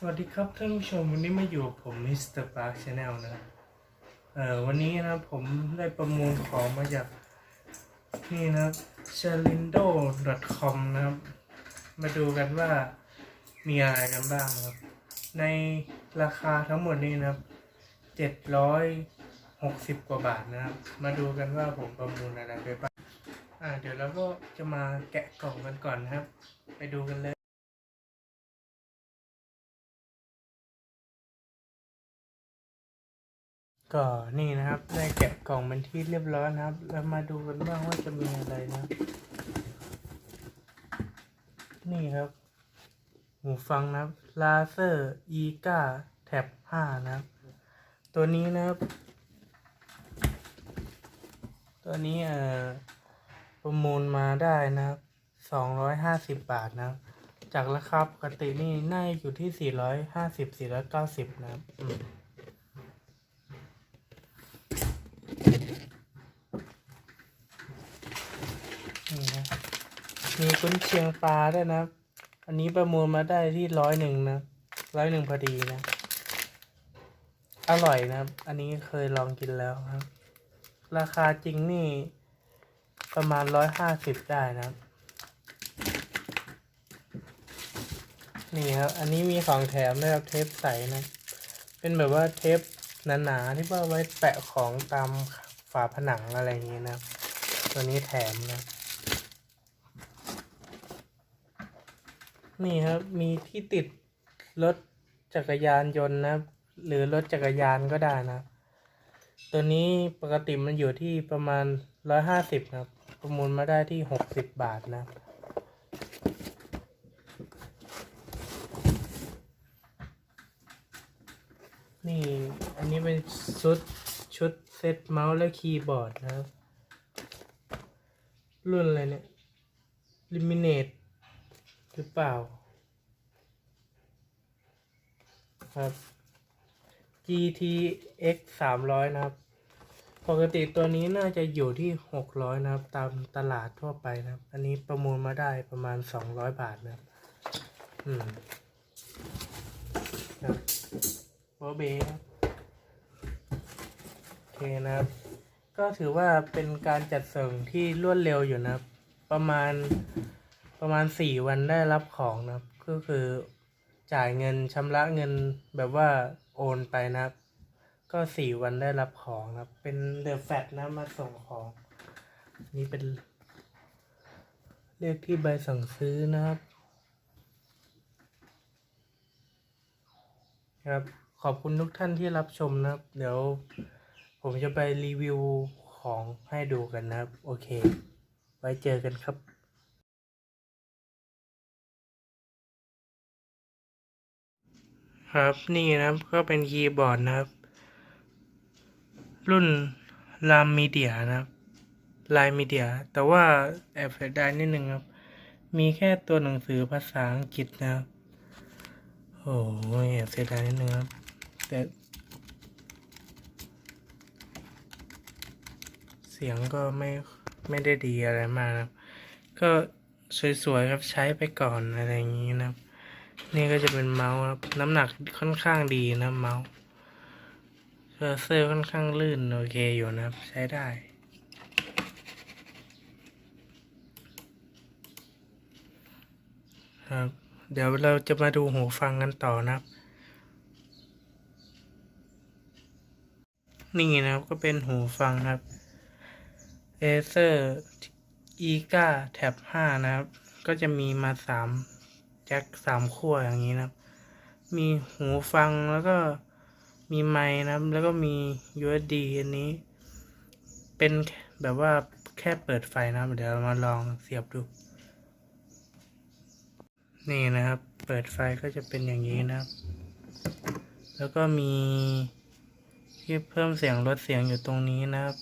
สวัสดีครับท่านผู้ชมวันนี้มาอยู่ผมมิสเตอร์ปาร์คชาแนลนะครับเอ่อวันนี้นะครับผมได้ประมูลของมาจากนี่นะ chalindo.com นะครับ มาดูกันว่ามีอะไรกันบ้างครับ ในราคาทั้งหมดนี้นะครับเจ็ดร้อยหกสิบกว่าบาทนะครับ มาดูกันว่าผมประมูลอะไรไปบ้างอ่าเดี๋ยวเราก็จะมาแกะกล่องกันก่อนนะครับ ไปดูกันเลย ก็นี่นะครับได้แกะกล่องเป็นที่เรียบร้อยนะครับ แล้วมาดูกันบ้างว่าจะมีอะไรนะ นี่ครับ หูฟังนะครับ Laser e g a Tab 5นะครับ ตัวนี้นะครับ ตัวนี้เอ่อประมูลมาได้นะครับสองร้อยห้าสิบบาทนะครับ จากราคาปกตินี่น่าอยู่ที่สี่ร้อยห้าสิบสี่ร้อยเก้าสิบนะครับอืม นี่นะ มีกุ้นเชียงปลาด้วยนะ อันนี้ประมูลมาได้ที่ร้อยหนึ่งนะร้อยหนึ่งพอดีนะ อร่อยนะอันนี้เคยลองกินแล้วครับ ราคาจริงนี่ประมาณร้อยห้าสิบได้นะนี่ครับ อันนี้มีของแถมด้วยครับเทปใสนะ เป็นแบบว่าเทปหนาๆที่ว่าไว้แปะของตามฝาผนังอะไรอย่างนี้นะ ตัวนี้แถมนะ นี่ครับมีที่ติดรถจักรยานยนต์นะหรือรถจักรยานก็ได้นะตัวนี้ปกติมันอยู่ที่ประมาณร้อยห้าสิบครับ ประมูลมาได้ที่หกสิบบาทนะนี่อันนี้เป็นชุดชุดเซตเมาส์และคีย์บอร์ดนะครับ รุ่นอะไรเนี่ยลิมิเนต หรือเปล่า ครับ GTX 300 นะครับ ปกติตัวนี้น่าจะอยู่ที่ 600 นะครับ ตามตลาดทั่วไปนะครับ อันนี้ประมูลมาได้ประมาณ 200 บาทนะครับ อืมครับโบเบครับโอเคนะครับ ก็ถือว่าเป็นการจัดส่งที่รวดเร็วอยู่นะครับ ประมาณ ประมาณสี่วันได้รับของนะครับ ก็คือจ่ายเงินชำระเงินแบบว่าโอนไปนะครับ ก็สี่วันได้รับของนะครับ เป็นเดอะแฟตนะมาส่งของ นี่เป็นเลขที่ใบสั่งซื้อนะครับครับ ขอบคุณทุกท่านที่รับชมนะครับ เดี๋ยวผมจะไปรีวิวของให้ดูกันนะครับ โอเค ไว้เจอกันครับ ครับนี่นะครับก็เป็นคีย์บอร์ดนะครับ รุ่นรามมีเดียนะครับลายมีเดีย แต่ว่าแอบเสียดายนิดนึงครับ มีแค่ตัวหนังสือภาษาอังกฤษนะครับโอ้ยแอบเสียดายนิดนึงครับแต่เสียงก็ไม่ไม่ได้ดีอะไรมากนะครับ ก็สวยๆครับใช้ไปก่อนอะไรอย่างนี้นะครับ นี่ก็จะเป็นเมาส์ครับ น้ำหนักค่อนข้างดีนะเมาส์เคอร์เซอร์ค่อนข้างลื่น โอเคอยู่นะครับ ใช้ได้ ครับ เดี๋ยวเราจะมาดูหูฟังกันต่อนะครับ นี่นะครับก็เป็นหูฟังครับ Acer e g a Tab 5นะครับ ก็จะมีมาสาม แจ็คสามขั้วอย่างนี้นะครับ มีหูฟังแล้วก็มีไมค์นะครับ แล้วก็มี USB อันนี้ เป็นแบบว่าแค่เปิดไฟนะครับ เดี๋ยวเรามาลองเสียบดู นี่นะครับ เปิดไฟก็จะเป็นอย่างนี้นะครับ แล้วก็มีที่เพิ่มเสียงลดเสียงอยู่ตรงนี้นะครับ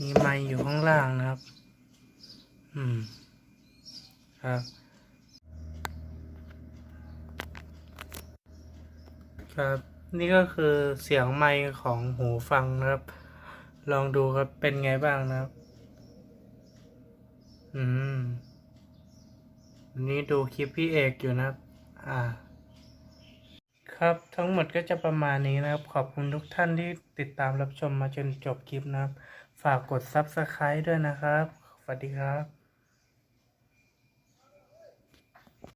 มีไมค์อยู่ข้างล่างนะครับ อืม ครับ ครับ นี่ก็คือเสียงไมค์ของหูฟังนะครับ ลองดูครับเป็นไงบ้างนะครับ อืมนี้ดูคลิปพี่เอกอยู่นะครับ อ่า ครับทั้งหมดก็จะประมาณนี้นะครับ ขอบคุณทุกท่านที่ติดตามรับชมมาจนจบคลิปนะครับ ฝากกด Subscribe ด้วยนะครับ สวัสดีครับ